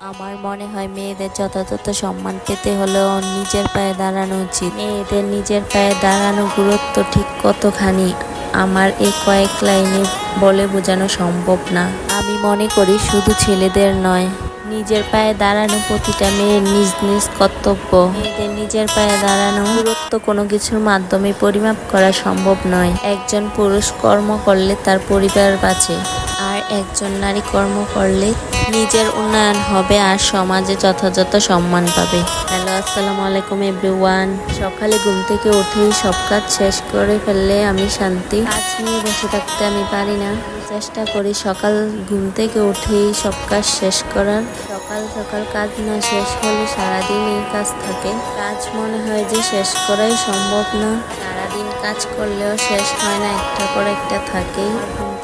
আমার মনে হয় মেয়েদের যথাযথ সম্মান পেতে হলেও নিজের পায়ে দাঁড়ানো উচিত। মেয়েদের নিজের পায়ে দাঁড়ানো গুরুত্ব ঠিক কতখানি, আমার এই কয়েক লাইনে বলে বোঝানো সম্ভব না। আমি মনে করি শুধু ছেলেদের নয়, নিজের পায়ে দাঁড়ানো প্রতিটা মেয়ের নিজ নিজ কর্তব্য। মেয়েদের নিজের পায়ে দাঁড়ানো গুরুত্ব কোনো কিছুর মাধ্যমে পরিমাপ করা সম্ভব নয়। একজন পুরুষ কর্ম করলে তার পরিবার বাঁচে। একজন নারী কর্ম করলে নিজের উন্নয়ন হবে আর সমাজে যথাযথ সম্মান পাবে। হ্যালো, আসসালামু আলাইকুম এভরিওয়ান। সকালে ঘুম থেকে উঠেই সব কাজ শেষ করে ফেললে আমি শান্তি। কাজ নিয়ে বসে থাকতে আমি পারি না। চেষ্টা করি সকাল ঘুম থেকে উঠেই সব কাজ শেষ করার। সকাল সকাল কাজ না শেষ হলে সারাদিন এই কাজ থাকে। কাজ মনে হয় যে শেষ করাই সম্ভব না। সারাদিন কাজ করলেও শেষ হয় না, একটা পর একটা থাকেই।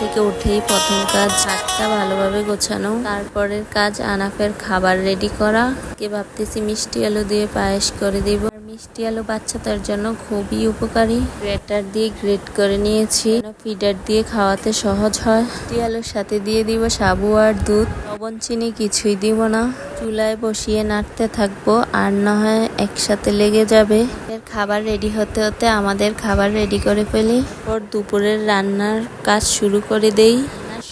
থেকে উঠেই প্রথম কাজ হাতটা ভালোভাবে গোছানো, তারপরের কাজ আনাফের খাবার রেডি করা। কে ভাবতেছি মিষ্টি আলু দিয়ে পায়েস করে দিব। মিষ্টি আলু বাচ্চাদের জন্য খুবই উপকারী। গ্রেটার দিয়ে গ্রেট করে নিয়েছি। ফিডার দিয়ে খাওয়াতে সহজ হয়। মিষ্টি আলুর সাথে দিয়ে দিব সাবু আর দুধ। লবণ, চিনি কিছুই দিব না। চুলায় বসিয়ে নাড়তে থাকব, আর না হয় একসাথে লেগে যাবে। খাবার রেডি হতে হতে আমাদের খাবার রেডি করে ফেলি। পর দুপুরের রান্নার কাজ শুরু করে দেই।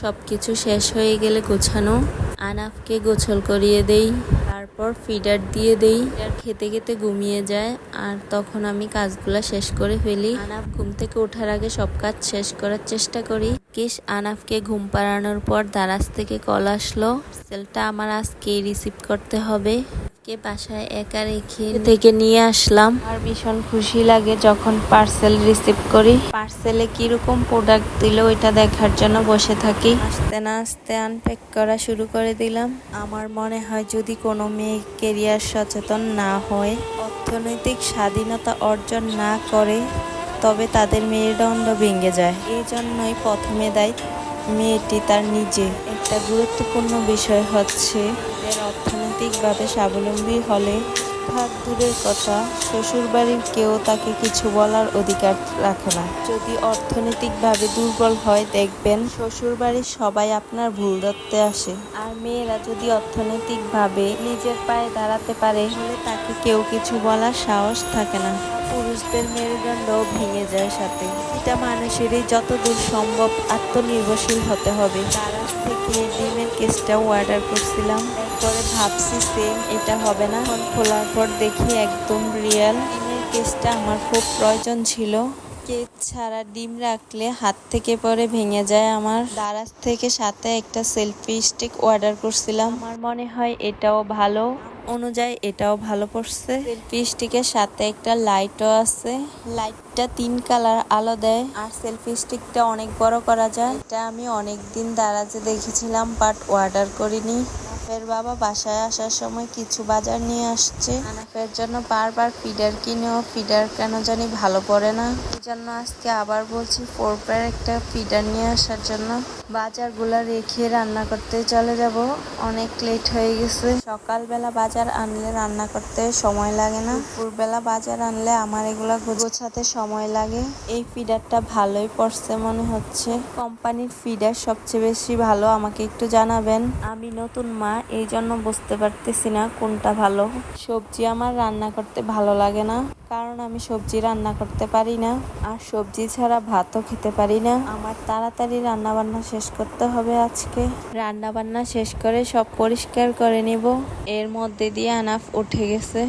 সব কিছু শেষ হয়ে গেলে গোছানো। আনাফকে গোছল করিয়ে দেই। তারপর ফিডার দিয়ে দেই। আর খেতে খেতে ঘুমিয়ে যায়। আর তখন আমি কাজগুলো শেষ করে ফেলি। আনাফ ঘুম থেকে ওঠার আগে সব কাজ শেষ করার চেষ্টা করি। কিস, আনাফকে ঘুম পাড়ানোর পর দারাজ থেকে কল আসলো। সেলটা আমার আজকেই রিসিভ করতে হবে। কে বাসায় একা রেখে থেকে নিয়ে আসলাম। আর ভীষণ খুশি লাগে যখন পার্সেল রিসিভ করি। পার্সেলে কীরকম প্রোডাক্ট দিল ওইটা দেখার জন্য বসে থাকি। আস্তে না আস্তে আনপ্যাক করা শুরু করে দিলাম। আমার মনে হয় যদি কোনো মেয়ে কেরিয়ার সচেতন না হয় অর্থনৈতিক স্বাধীনতা অর্জন না করে তবে তাদের মেরুদণ্ড ভেঙে যায়। এই জন্যই প্রথমে দেয় মেয়েটি তার নিজে। একটা গুরুত্বপূর্ণ বিষয় হচ্ছে এর অর্থনৈতিকভাবে স্বাবলম্বী হলে ভাগ দূরের কথা, শ্বশুরবাড়ির কেউ তাকে কিছু বলার অধিকার রাখে না। যদি অর্থনৈতিকভাবে দুর্বল হয়, দেখবেন শ্বশুরবাড়ির সবাই আপনার ভুল ধরতে আসে। আর মেয়েরা যদি অর্থনৈতিকভাবে নিজের পায়ে দাঁড়াতে পারে, তাহলে তাকে কেউ কিছু বলার সাহস থাকে না। পুরুষদের মেরুদণ্ড ভেঙে যায় সাথে। এটা মানুষেরই যতদূর সম্ভব আত্মনির্ভরশীল হতে হবে। থেকে ডিমের কেসটাও অর্ডার করছিলাম। পরে ভাবছি সেম এটা হবে না। খোলার পর দেখি একদম রিয়েল ডিমের কেসটা আমার খুব প্রয়োজন ছিল। কেক ছাড়া ডিম রাখলে হাত থেকে পরে ভেঙে যায় আমার। দারাজ থেকে সাথে একটা সেলফি স্টিক অর্ডার করছিলাম। আমার মনে হয় এটাও ভালো। অনুযায়ী এটাও ভালো পড়ছে। সেলফি স্টিকের সাথে একটা লাইটও আছে। লাইটটা তিন কালার আলো দেয়। আর সেলফি স্টিকটা অনেক বড় করা যায়। এটা আমি অনেক দিন দারাজে দেখেছিলাম, বাট অর্ডার করিনি। আনাফের বাবা বাসায় আসার সময় কিছু বাজার নিয়ে আসছে। আনাফের জন্য বারবার ফিডার কিনেও ফিডার কেন জানি ভালো পড়ে না। এই জন্য আজকে আবার বলছি ফোর পেয়ার একটা ফিডার নিয়ে আসার জন্য বাজারগুলো রেখে রান্না করতে চলে যাব। অনেক লেট হয়ে গেছে। সকালবেলা বাজার আনলে রান্না করতে সময় লাগে না। দুপুরবেলা বাজার আনলে আমার এগুলো গোছাতে সময় লাগে। এই ফিডারটা ভালোই পড়ছে মনে হচ্ছে। কোম্পানির ফিডার সবচেয়ে বেশি ভালো, আমাকে একটু জানাবেন। আমি নতুন মা এই জন্য বুঝতে পারতেছি না কোনটা ভালো। সবজি আমার রান্না করতে ভালো লাগে না, কারণ আমি সবজি রান্না করতে পারি না, আর সবজি ছাড়া ভাতও খেতে পারি না। আমার তাড়াতাড়ি রান্না বান্না শেষ করতে হবে আজকে। রান্না বান্না শেষ করে সব পরিষ্কার করে নিব। এর মধ্যে দিয়ে আনাফ উঠে গেছে।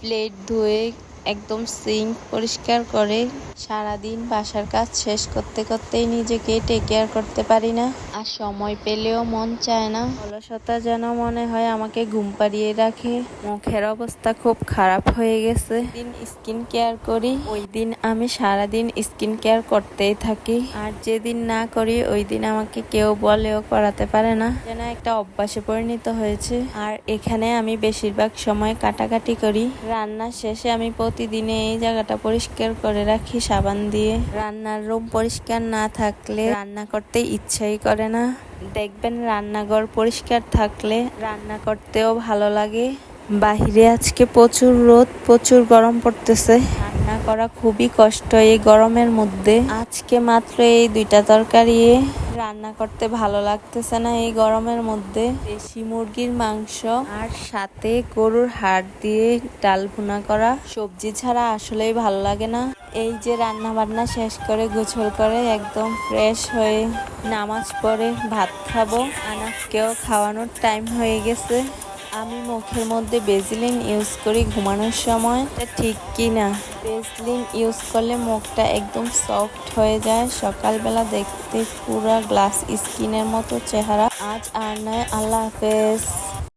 প্লেট ধুয়ে একদম সিঙ্ক পরিষ্কার করে। সারাদিন বাসার কাজ শেষ করতে করতেই নিজেকে টেক কেয়ার করতে পারি না। আর সময় পেলেও মন চায় না। অলসতা যেন মনে হয় আমাকে ঘুম পাড়িয়ে রাখে। মুখের অবস্থা খুব খারাপ হয়ে গেছে। দিন স্কিন কেয়ার করি। ওই দিন আমি সারাদিন স্কিন কেয়ার করতেই থাকি। আর যেদিন না করি, ওই দিন আমাকে কেউ বলেও করাতে পারে না। যেন একটা অভ্যাসে পরিণত হয়েছে। আর এখানে আমি বেশিরভাগ সময় কাটাকাটি করি। রান্না শেষে আমি প্রতিদিনে এই জায়গাটা পরিষ্কার করে রাখি, সাবান দিয়ে। রান্নার রুম পরিষ্কার না থাকলে রান্না করতে ইচ্ছাই করে না। দেখবেন রান্নাঘর পরিষ্কার থাকলে রান্না করতেও ভালো লাগে। বাহিরে আজকে প্রচুর রোদ প্রচুর গরম পড়তেছে। রান্না করা খুবই কষ্ট এই গরমের মধ্যে। আজকে মাত্র এই দুইটা তরকারি। রান্না করতে ভালো লাগতেছে না এই গরমের মধ্যে। দেশি মুরগির মাংস আর সাথে গরুর হাড় দিয়ে ডাল ভুনা করা। সবজি ছাড়া আসলেই ভালো লাগে না। এই যে রান্না বান্না শেষ করে গোছল করে একদম ফ্রেশ হয়ে নামাজ পড়ে ভাত খাব। আনাফকেও খাওয়ানোর টাইম হয়ে গেছে। আমি মুখের মধ্যে বেজিলিন ইউজ করি ঘুমানোর সময়। ঠিক কি না বেজলিন ইউজ করলে মুখটা একদম সফট হয়ে যায়। সকালবেলা দেখতে পুরা গ্লাস স্কিনের মতো চেহারা। আজ আর নয়। আল্লাহ হাফেজ।